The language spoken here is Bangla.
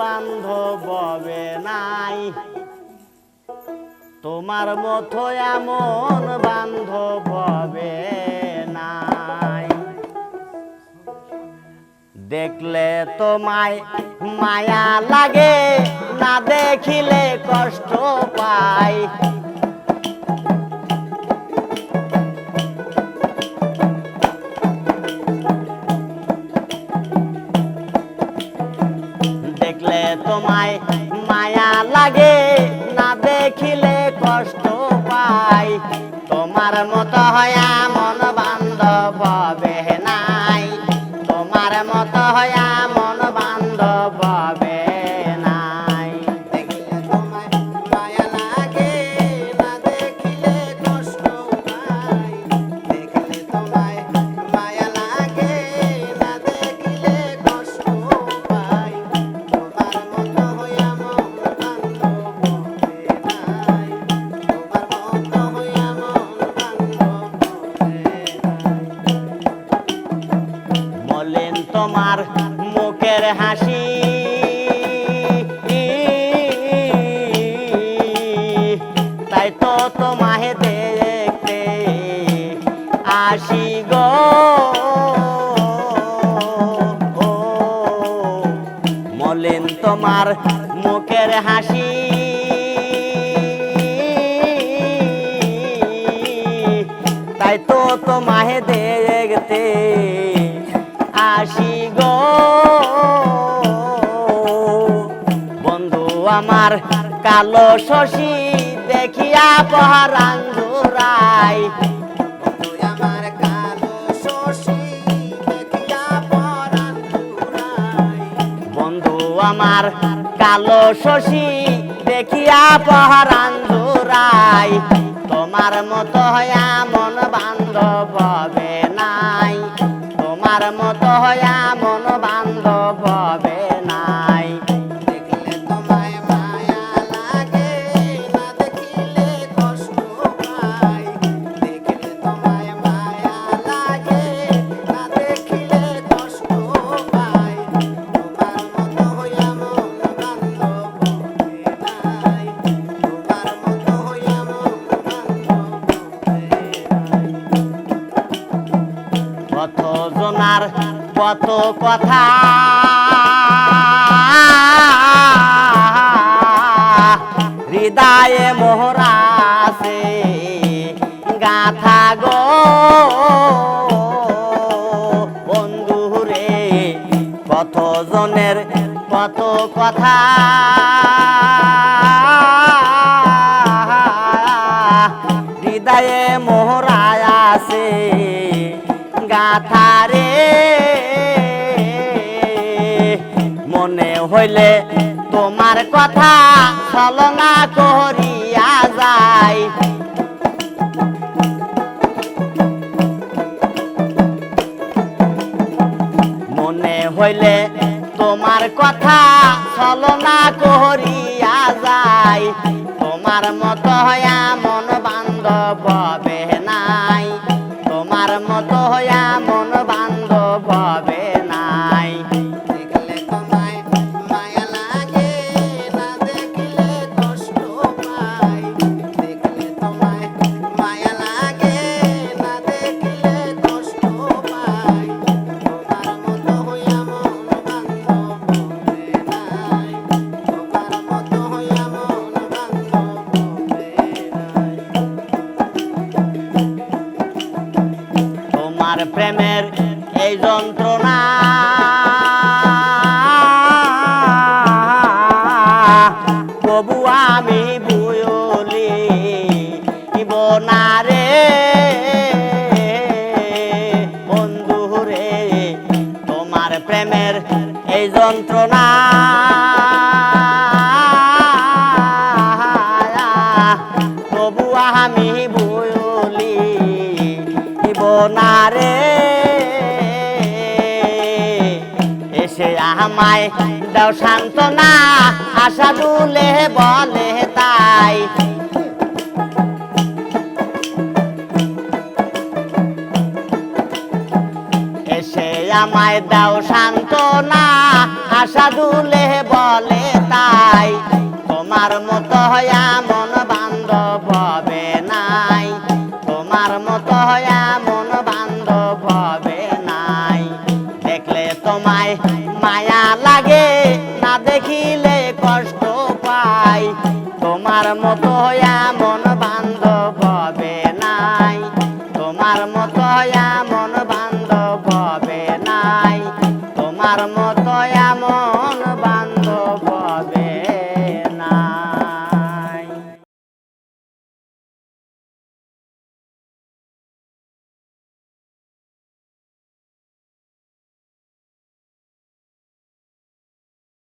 বান্ধব নাই। তোমার মতো এমন বান্ধব হবে নাই। দেখলে তোমায় মায়া লাগে, না দেখিলে কষ্ট পাই তোমার মতো হয় মলিন তোমার মুখের হাসি তাই তো তোমাহে দেখতে আসি গো। বন্ধু আমার কালো শশী দেখিয়া পহারাঙ্গুরাই আমার কালো শশী, দেখিয়া পহারাঙ্গুরাই তোমার মতো হয়া মন বান্ধব হবে নাই। তোমার মতো হয়া কত কথা। হৃদয়ে মোহরাসে গাথা গো। বন্ধু রে কত জনের কত কথা? মনে হইলে তোমার কথা ছলনা করিয়া যায় মনে হইলে তোমার কথা ছলনা করিয়া যায় তোমার মতো হয়া মন বান্ধব তোমার প্রেমের এই যন্ত্রণা। কবু আমি বুয়লি না। সে আমায় দাও সান্ত্বনা, আশা দুলে বলে তাই। এসে আমায় দাও সান্ত্বনা, আশা দুলে বলে তাই। তোমার মতো মায়া লাগে, না দেখিলে কষ্ট পাই। তোমার মতো মন বান্ধব হবে নাই। তোমার মতো মন বান্ধব